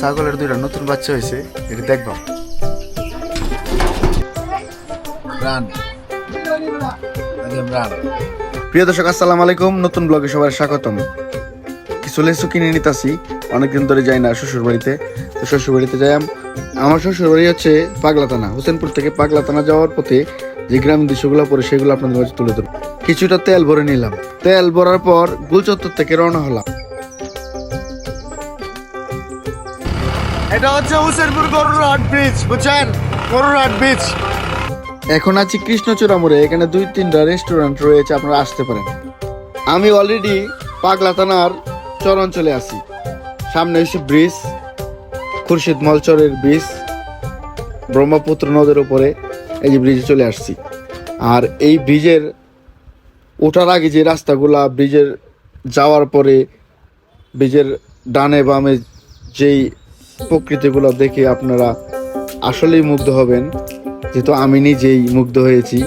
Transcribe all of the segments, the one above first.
ছাগলের দুইটা নতুন বাচ্চা হয়েছে, এটা দেখবা। প্রিয় দর্শক, আসসালামু আলাইকুম। নতুন ব্লগে সবার স্বাগতম। কিছু লেসু কিনে নিতাছি, অনেকদিন ধরে যাই না শ্বশুর বাড়িতে তো শ্বশুর বাড়িতে যাই আম- আমার শ্বশুর বাড়ি হচ্ছে পাগলাতানা হোসেনপুর থেকে পাগলাতানা যাওয়ার পথে যে গ্রামীণ দৃশ্যগুলো পরে সেগুলো আপনাদের মাঝে তুলে ধরবো। কিছুটা তেল ভরে নিলাম। তেল ভরার পর গুলচত্বর থেকে রওনা হলাম। এটা হচ্ছে হুসেনপুর গরুরহাট ব্রিজ বুঝছেন? গরুরহাট ব্রিজ এখন আছি কৃষ্ণচূড়া মোড়ে এখানে দুই তিনটা রেস্টুরেন্ট রয়েছে আপনারা আসতে পারেন। আমি অলরেডি পাগলা থানার চর অঞ্চলে আছি। সামনে হচ্ছে ব্রিজ খুরশিদ মলচরের ব্রিজ ব্রহ্মপুত্র নদের উপরে এই যে ব্রিজে চলে আসছি। আর এই ব্রিজের ওঠার আগে যে রাস্তাগুলা ব্রিজের যাওয়ার পরে ব্রিজের ডানে বামে যেই প্রকৃতিগুলো দেখে আপনারা আসলেই মুগ্ধ হবেন। যেহেতু আমি নিজেই মুগ্ধ হয়েছি।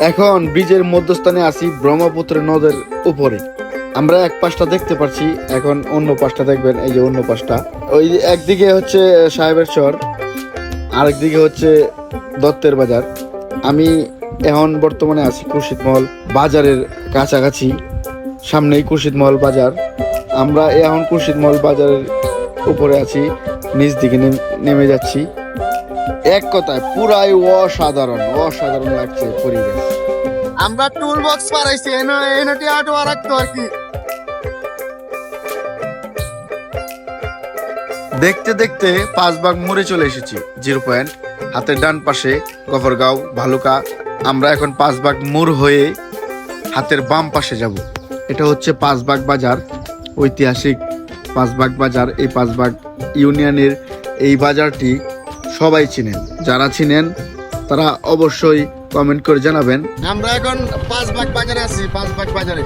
এখন ব্রিজের মধ্যস্থানে আছি ব্রহ্মপুত্র নদের উপরে। আমরা এক পাশটা দেখতে পাচ্ছি এখন অন্য পাশটা দেখবেন, এই যে অন্য পাশটা। ওই একদিকে হচ্ছে সাহেবের চর, আরেকদিকে হচ্ছে দত্তের বাজার। আমি এখন বর্তমানে আছি খুরশিদ মহল বাজারের কাছাকাছি, সামনেই খুরশিদ মহল বাজার। আমরা এখন খুরশিদ মহল বাজারের উপরে আছি, নিচ দিকে নেমে যাচ্ছি। এক কথায় পুরাই অসাধারণ অসাধারণ লাগছে পরিবেশ। আমরা টুল বক্স পারাইছি এনে এনেটি আটো রাখতো আর কি। দেখতে দেখতে পাঁচবাগ মোড়ে চলে এসেছি জিরো পয়েন্ট। হাতের ডান পাশে গফরগাঁও ভালুকা। আমরা এখন পাঁচবাগ মোড় হয়ে হাতের বাম পাশে যাব। এটা হচ্ছে পাঁচ পাঁচবাগ বাজার ঐতিহাসিক পাঁচ পাঁচবাগ বাজার। এই পাঁচ পাঁচবাগ ইউনিয়নের এই বাজারটি সবাই চিনেন। যারা চিনেন, তারা অবশ্যই কমেন্ট করে জানাবেন। আমরা এখন পাঁচ বাগ বাজারে আছি, পাঁচ বাগ বাজারে।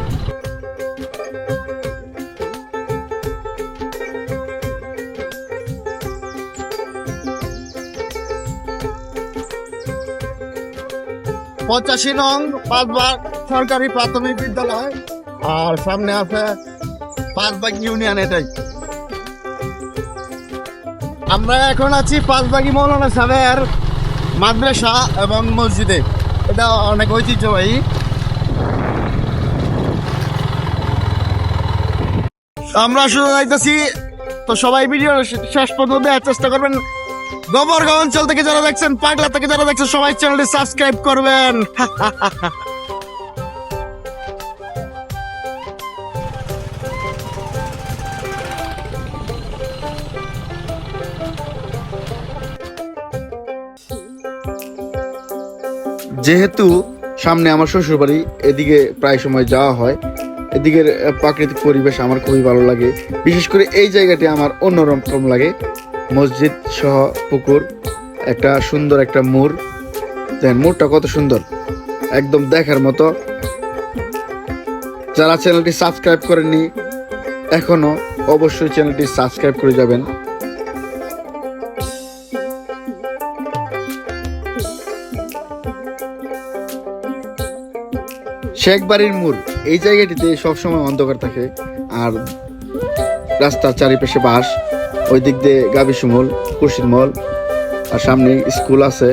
পঁচাশি নং পাঁচবাগ সরকারি প্রাথমিক বিদ্যালয়। আর সামনে আছে পাঁচবাগ ইউনিয়ন এটাই। আমরা এখন আছি পাঁচবাগি মৌলানা সাহেবের মাদ্রাসা এবং মসজিদে। এটা অনেক ঐতিহ্যবাহী। আমরা শুরু যাইতেছি তো সবাই ভিডিও শেষ পর্যন্ত দেওয়ার চেষ্টা করবেন। গোবরগাঁও অঞ্চল থেকে যারা দেখছেন, পাগলা থেকে যারা দেখছেন, সবাই চ্যানেলটি সাবস্ক্রাইব করবেন। যেহেতু সামনে আমার শ্বশুর বাড়ি এদিকে প্রায় সময় যাওয়া হয়। এদিকের প্রাকৃতিক পরিবেশ আমার খুবই ভালো লাগে। বিশেষ করে এই জায়গাটি আমার অন্যরকম লাগে। মসজিদ সহ পুকুর, একটা সুন্দর একটা মোড়। দেখেন, মোড়টা কত সুন্দর। একদম দেখার মতো। যারা চ্যানেলটি সাবস্ক্রাইব করেননি, এখনও অবশ্যই চ্যানেলটি সাবস্ক্রাইব করে যাবেন। শেখ বাড়ির মোড়, এই জায়গাটিতে সবসময় অন্ধকার থাকে আর রাস্তার চারিপাশে বাস ওই দিক দিয়ে গাবি সুমল খুরশিদ মল আর সামনে স্কুল আছে।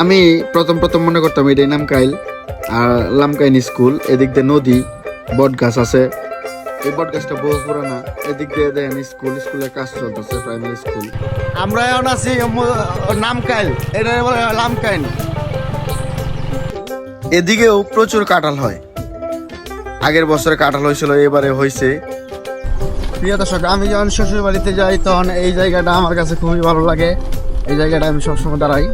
আমি প্রথম প্রথম মনে করতাম এটাই নামকাইল, আর লামকাইন স্কুল, এদিক দিয়ে নদী বট গাছ আছে এই বট গাছটা বহু পুরানা এদিক দিয়ে দেখেন স্কুল স্কুলের কাজ চলতেছে প্রাইমারি স্কুল আমরা এখন আছি নামকাইল। এটা বলে লামকাইল। এদিকেও প্রচুর কাঁঠাল হয়। আগের বছরে কাঁঠাল হয়েছিল এবারে হয়েছে। প্রিয় দর্শক আমি যখন শ্বশুর বাড়িতে যাই তখন এই জায়গাটা আমার কাছে খুবই ভালো লাগে। এই জায়গাটা আমি সবসময় দাঁড়াই।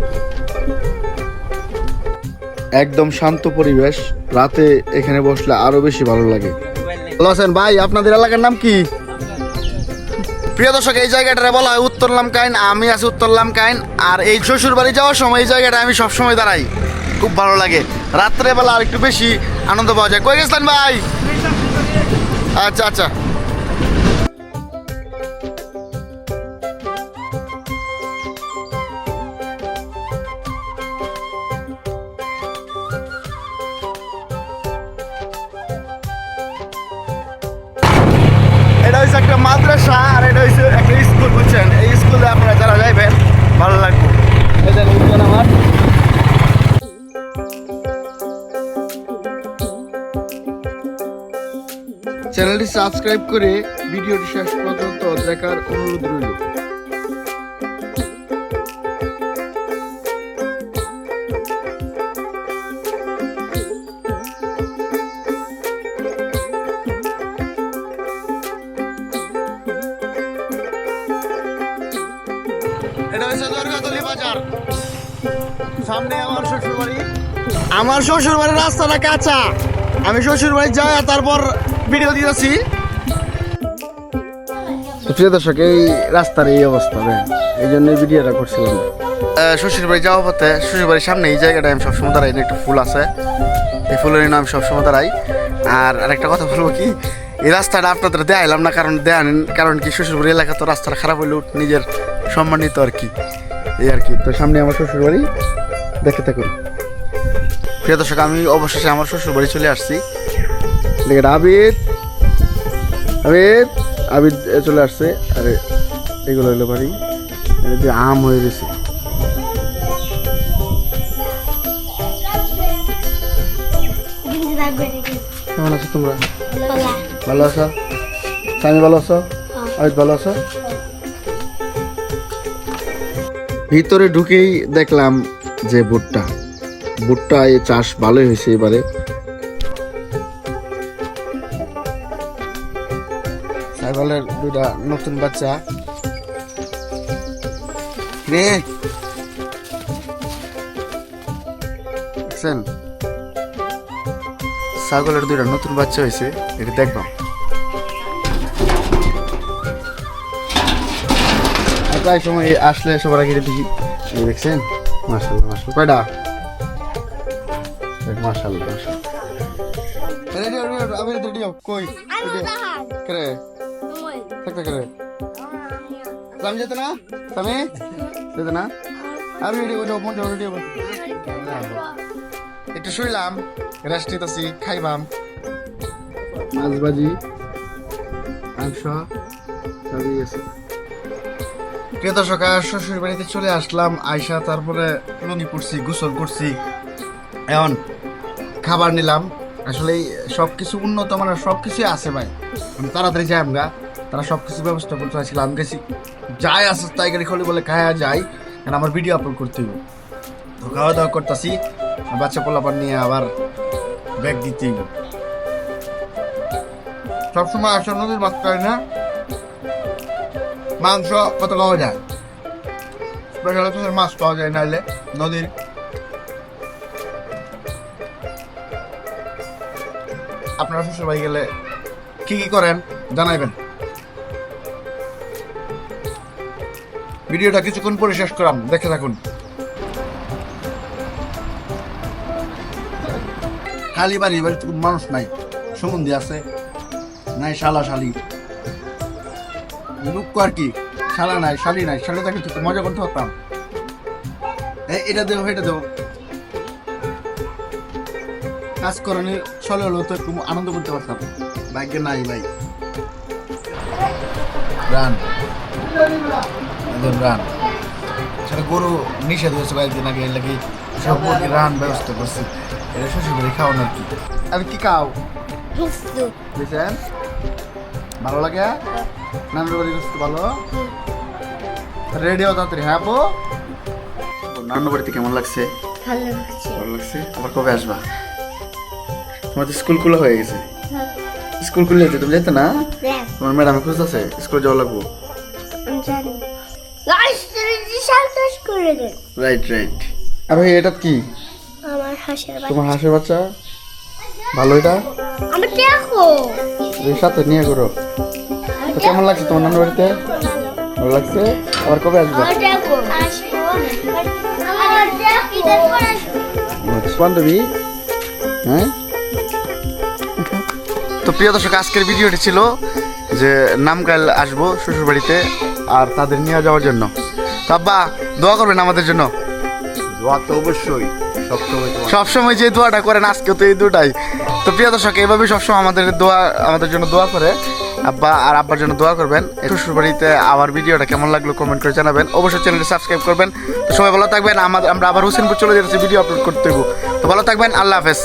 একদম শান্ত পরিবেশ রাতে এখানে বসলে আরও বেশি ভালো লাগে। আছেন ভাই, আপনাদের এলাকার নাম কি? প্রিয় দর্শক, এই জায়গাটা বলা হয় উত্তর লামকাইন, আমি আছি উত্তর লামকাইন, আর এই শ্বশুর বাড়ি যাওয়ার সময় এই জায়গাটা আমি সবসময় দাঁড়াই। খুব ভালো লাগে। রাত্রেবেলা আর একটু বেশি আনন্দ পাওয়া যায়। কই গেছিলেন ভাই? আচ্ছা আচ্ছা। মাদ্রাসা আর একটা স্কুল, বুঝছেন? এই স্কুলে আপনারা যারা যাইবেন, ভালো লাগবে। চ্যানেলটি সাবস্ক্রাইব করে ভিডিওটি শেষ পর্যন্ত দেখার অনুরোধ রইল। আমার শ্বশুর বাড়ি আমার শ্বশুর বাড়ির রাস্তাটা কাঁচা। আমি শ্বশুর বাড়ি যাই তারপর ভিডিও দিয়েছি প্রিয় দর্শক, এই রাস্তার এই অবস্থা এই জন্য ভিডিওটা করছিলাম। শ্বশুর বাড়ি যাওয়া পথে শ্বশুর বাড়ির সামনে এই জায়গাটা আমি সবসময় দাঁড়াই একটা ফুল আছে। এই ফুলের নাম সবসময় দাঁড়াই। আর আরেকটা কথা বলব কি, এই রাস্তাটা আপনাদের দেখাইলাম না, কারণ দেখান, কারণ কি শ্বশুরবাড়ি এলাকা তো রাস্তাটা খারাপ হইলেও নিজের সম্মানিত আর কি। এই আর কি। তো সামনে আমার শ্বশুর দেখে থাকুন। প্রিয় দর্শক আমি অবশেষে আমার শ্বশুর বাড়ি চলে আসছি। দেখেন আবিদ আবিদ আবিদ এ চলে আসছে। আরে এগুলো হইল বাড়ি। দিয়ে আম হয়ে গেছে। কেমন আছো তোমরা? ভালো আছো? স্বামী ভালো আছো? আবিদ ভালো আছো? ভিতরে ঢুকেই দেখলাম যে ভুট্টা। ভুট্টা এই চাষ ভালোই হয়েছে এবারে। সাইকেলের দুইটা নতুন বাচ্চা। রে! দেখছেন? ছাগলের দুইটা নতুন বাচ্চা হয়েছে, এটা দেখবাম প্রায় সময় আসলে সবার আগে দেখি। দেখছেন? মার্শাল্লাহ মার্শাল কয়টা? রেডি রেডি আমি রেডি কই? করে? থাকতে করে? সামি যেত না? সামি যেত না? রেডি রেডি একটু শুইলাম রেস্ট নিতেছি খাইবাম। মাছ ভাজি মাংস সবই গেছে প্রিয় দর্শক শ্বশুর বাড়িতে চলে আসলাম। আয়সা তারপরে লুঙ্গি পড়ছি, গোসল করছি। এখন খাবার নিলাম। আসলে সব কিছু উন্নত মানের সব কিছুই আছে ভাই। আমি তাড়াতাড়ি যাই আমরা। তারা সব কিছু ব্যবস্থা করতে চাইছিল আমি গেছি। যাই আছে তাই গাড়ি খোলে বলে খায়া যাই। কারণ আমার ভিডিও আপলোড করতে হবে। তো খাওয়া দাওয়া করতেছি। বাচ্চা পোলাপান নিয়ে আবার ব্যাগ দিতেই হবে। সবসময় আসলে নদীর মাছ না। মাংস কত পাওয়া যায়? স্পেশাল হচ্ছে মাছ পাওয়া যায় নাহলে নদীর। আপনারা শ্বশুর বাড়ি গেলে কি কি করেন, জানাইবেন। ভিডিওটা কিছুক্ষণ পরে শেষ করাম, দেখে থাকুন। খালি বাড়ি বাড়িতে মানুষ নাই সুমন্দি আছে, নাই শালা শালি। আর কি? শালা নাই শালি নাই শালি থাকলে তো মজা করতে পারতাম। এটা দেবো এটা দেবো কাজ করানি চলে হলো তো একটু আনন্দ করতে পারতাম। বাইকে নাই ভাই। রান। একদম রান। সেটা গরু নিষেধ হয়েছে কয়েকদিন আগে এর লাগে সব রান ব্যবস্থা করছে। এটা শ্বশুর বাড়ি খাওয়ানো আর কি। আর কি খাও? বুঝছেন? ভালো লাগে? বাড়ি রুস্ত ভালো? রেডিও তাড়াতাড়ি হ্যাঁ আপু? নানুর বাড়িতে কেমন লাগছে? ভালো লাগছে। ভালো লাগছে? আবার কবে আসবা? তোমার তো স্কুল খুলে হয়ে গেছে। স্কুল খুলে যেতে তুমি যেতে না? তোমার ম্যাডাম খুঁজতেছে স্কুলে যাওয়া লাগবো। রাইট রাইট আর ভাই এটা কি? আমার হাসির বাচ্চা। তোমার হাঁসের বাচ্চা? ভালো এটা? আমি দেখো। সাথে নিয়ে করো তো কেমন লাগছে তোমার নানুর বাড়িতে? ভালো লাগছে? আবার কবে আসবে? আচ্ছা বান্ধবী হ্যাঁ? তো প্রিয় দর্শক আজকের ভিডিওটি ছিল যে নামকাল আসব শ্বশুর বাড়িতে আর তাদের নিয়ে যাওয়ার জন্য। তো আব্বা দোয়া করবেন আমাদের জন্য? দোয়া তো অবশ্যই সবসময় যে দোয়াটা করেন আজকে তো এই দুটাই। তো প্রিয় দর্শক এইভাবে সবসময় আমাদের দোয়া আমাদের জন্য দোয়া করে। আব্বা আর আব্বার জন্য দোয়া করবেন। শ্বশুর বাড়িতে আমার ভিডিওটা কেমন লাগল কমেন্ট করে জানাবেন। অবশ্যই চ্যানেলটি সাবস্ক্রাইব করবেন। সবাই ভালো থাকবেন। আমরা আবার হোসেনপুর চলে যাচ্ছি ভিডিও আপলোড করতে তো ভালো থাকবেন। আল্লাহ হাফেজ।